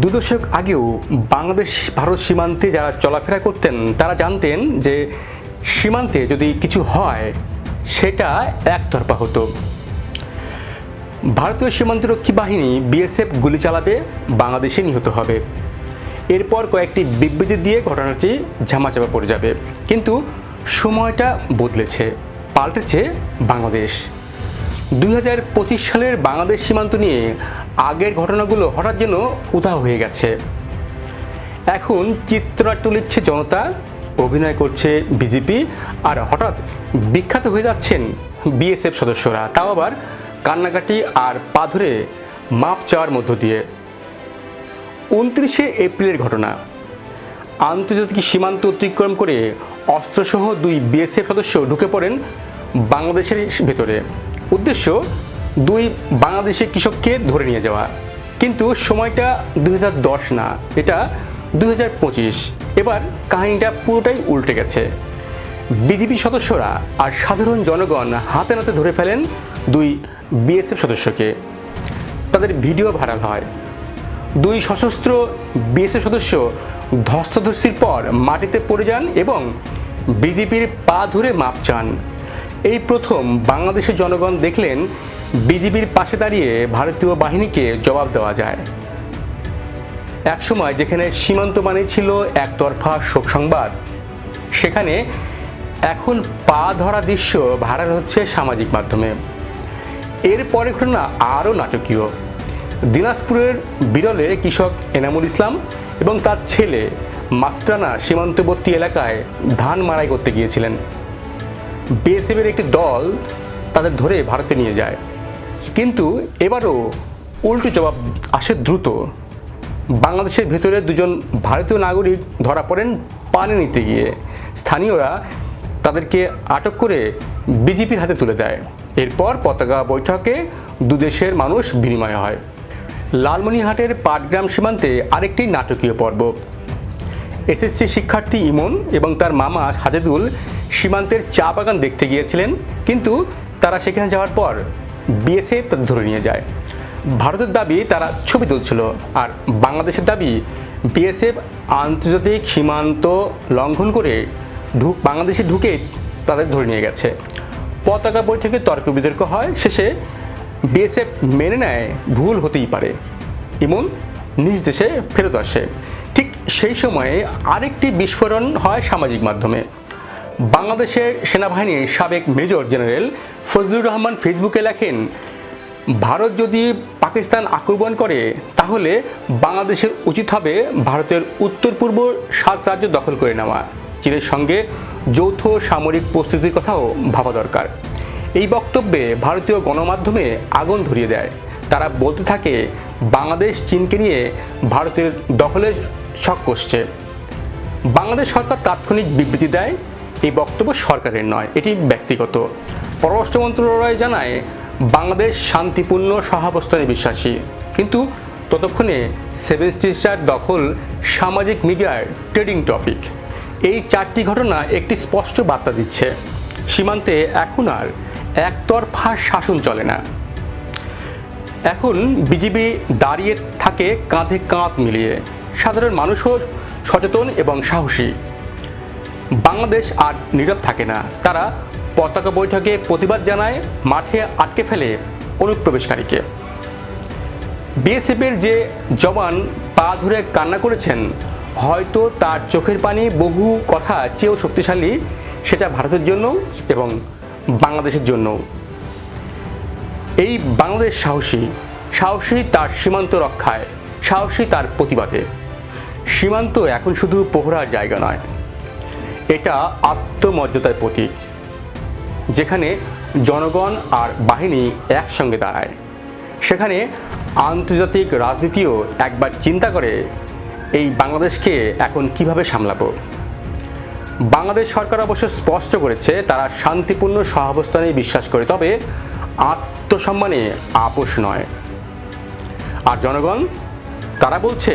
দু দশক আগেও বাংলাদেশ, ভারত সীমান্তে যারা চলাফেরা করতেন, তারা জানতেন যে সীমান্তে যদি কিছু হয়, সেটা একতরফা হতো। ভারতীয় সীমান্তরক্ষী বাহিনী বিএসএফ গুলি চালাবে, বাংলাদেশে নিহত হবে। এরপর কয়েকটি বিবৃতি দিয়ে ঘটনাটি ঝামাচাপা পড়ে যাবে। কিন্তু সময়টা বদলেছে, পাল্টেছে বাংলাদেশ। দুই হাজার পঁচিশ সালের বাংলাদেশ সীমান্ত নিয়ে আগের ঘটনাগুলো হঠাৎ যেন উধাও হয়ে গেছে। এখন চিত্রনাট্য লিখছে জনতা, অভিনয় করছে বিজেপি আর হঠাৎ বিখ্যাত হয়ে যাচ্ছেন বিএসএফ সদস্যরা। তাও আবার কান্নাকাটি আর পা ধরে মাপ চাওয়ার মধ্য দিয়ে। উনত্রিশে এপ্রিলের ঘটনা। আন্তর্জাতিক সীমান্ত অতিক্রম করে অস্ত্রসহ দুই বিএসএফ সদস্য ঢুকে পড়েন বাংলাদেশের ভেতরে। উদ্দেশ্য, দুই বাংলাদেশি কৃষককে ধরে নিয়ে যাওয়া। কিন্তু সময়টা দু হাজার দশ না, এটা দু হাজার পঁচিশ। এবার কাহিনীটা পুরোটাই উল্টে গেছে। বিজেপি সদস্যরা আর সাধারণ জনগণ হাতে নাতে ধরে ফেলেন দুই বিএসএফ সদস্যকে। তাদের ভিডিও ভাইরাল হয়। দুই সশস্ত্র বিএসএফ সদস্য ধস্তাধস্তির পর মাটিতে পড়ে যান এবং বিজেপির পা ধরে মাপ চান। এই প্রথম বাংলাদেশের জনগণ দেখলেন বিজেপির পাশে দাঁড়িয়ে ভারতীয় বাহিনীকে জবাব দেওয়া যায়। একসময় যেখানে সীমান্ত মানে ছিল একতরফা শোক সংবাদ, সেখানে এখন পা ধরা দৃশ্য ভাইরাল হচ্ছে সামাজিক মাধ্যমে। এর পরে ঘটনা আরও নাটকীয়। দিনাজপুরের বিরলে কৃষক এনামুল ইসলাম এবং তার ছেলে মাস্টানা সীমান্তবর্তী এলাকায় ধান মাড়াই করতে গিয়েছিলেন। বিএসএফের একটি দল তাদের ধরে ভারতে নিয়ে যায়। কিন্তু এবারও উল্টো জবাব আসে দ্রুত। বাংলাদেশের ভেতরে দুজন ভারতীয় নাগরিক ধরা পড়েন পানি নিতে গিয়ে। স্থানীয়রা তাদেরকে আটক করে বিজেপির হাতে তুলে দেয়। এরপর পতাকা বৈঠকে দুদেশের মানুষ বিনিময় হয়। লালমনিরহাটের পাটগ্রাম সীমান্তে আরেকটি নাটকীয় পর্ব। এসএসসি শিক্ষার্থী ইমন এবং তার মামা হাজেদুল সীমান্তের চা বাগান দেখতে গিয়েছিলেন, কিন্তু তারা সেখানে যাওয়ার পর বিএসএফ তাদের ধরে নিয়ে যায়। ভারতের দাবি তারা ছবি তুলছিল, আর বাংলাদেশের দাবি বিএসএফ আন্তর্জাতিক সীমান্ত লঙ্ঘন করে ঢুক বাংলাদেশে ঢুকে তাদের ধরে নিয়ে গেছে। পতাকা বৈঠকে তর্ক বিতর্ক হয়, শেষে বিএসএফ মেনে নেয়, ভুল হতেই পারে। ইমন নিজ দেশে ফেরত আসে। ঠিক সেই সময়ে আরেকটি বিস্ফোরণ হয় সামাজিক মাধ্যমে। বাংলাদেশের সেনাবাহিনীর সাবেক মেজর জেনারেল ফজলুর রহমান ফেসবুকে লেখেন, ভারত যদি পাকিস্তান আক্রমণ করে, তাহলে বাংলাদেশের উচিত হবে ভারতের উত্তর পূর্ব সাত রাজ্য দখল করে নেওয়া। চীনের সঙ্গে যৌথ সামরিক প্রস্তুতির কথাও ভাবা দরকার। এই বক্তব্যে ভারতীয় গণমাধ্যমে আগুন ধরিয়ে দেয়। তারা বলতে থাকে, বাংলাদেশ চীনকে নিয়ে ভারতের দখলে শখ কষছে। বাংলাদেশ সরকার তাৎক্ষণিক বিবৃতি দেয় এই বক্তব্য সরকারের নয়, এটি ব্যক্তিগত। পররাষ্ট্র মন্ত্রণালয় জানায়, বাংলাদেশ শান্তিপূর্ণ সহাবস্থানে বিশ্বাসী। কিন্তু ততক্ষণে সেভেন স্টার দখল সামাজিক মিডিয়ার ট্রেডিং টপিক। এই চারটি ঘটনা একটি স্পষ্ট বার্তা দিচ্ছে। সীমান্তে এখন আর একতরফা শাসন চলে না। এখন বিজিবি দাঁড়িয়ে থাকে কাঁধে কাঁধ মিলিয়ে। সাধারণ মানুষও সচেতন এবং সাহসী। বাংলাদেশ আর নীরব থাকে না। তারা পতাকা বৈঠকে প্রতিবাদ জানায়, মাঠে আটকে ফেলে অনুপ্রবেশকারীকে। বিএসএফের যে জওয়ান পা ধরে কান্না করেছেন, হয়তো তার চোখের পানি বহু কথা চেয়েও শক্তিশালী, সেটা ভারতের জন্য এবং বাংলাদেশের জন্য এই বাংলাদেশ সাহসী সাহসী তার সীমান্ত রক্ষায়, সাহসী তার প্রতিবাদে। সীমান্ত এখন শুধু পোহরার জায়গা নয়। এটা আত্মমর্যাদার প্রতীক, যেখানে জনগণ আর বাহিনী একসঙ্গে দাঁড়ায়। সেখানে আন্তর্জাতিক রাজনীতিও একবার চিন্তা করে এই বাংলাদেশকে এখন কীভাবে সামলাবো। বাংলাদেশ সরকার অবশ্য স্পষ্ট করেছে, তারা শান্তিপূর্ণ সহাবস্থানে বিশ্বাস করে, তবে আত্মসম্মানে আপোষ নয়। আর জনগণ, তারা বলছে,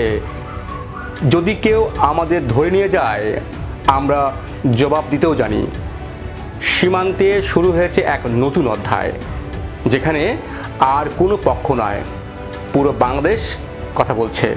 যদি কেউ আমাদের ধরে নিয়ে যায় আমরা জবাব দিতেও জানি। সীমান্তে শুরু হয়েছে এক নতুন অধ্যায়, যেখানে আর কোনো পক্ষ নয়। পুরো বাংলাদেশ কথা বলছে।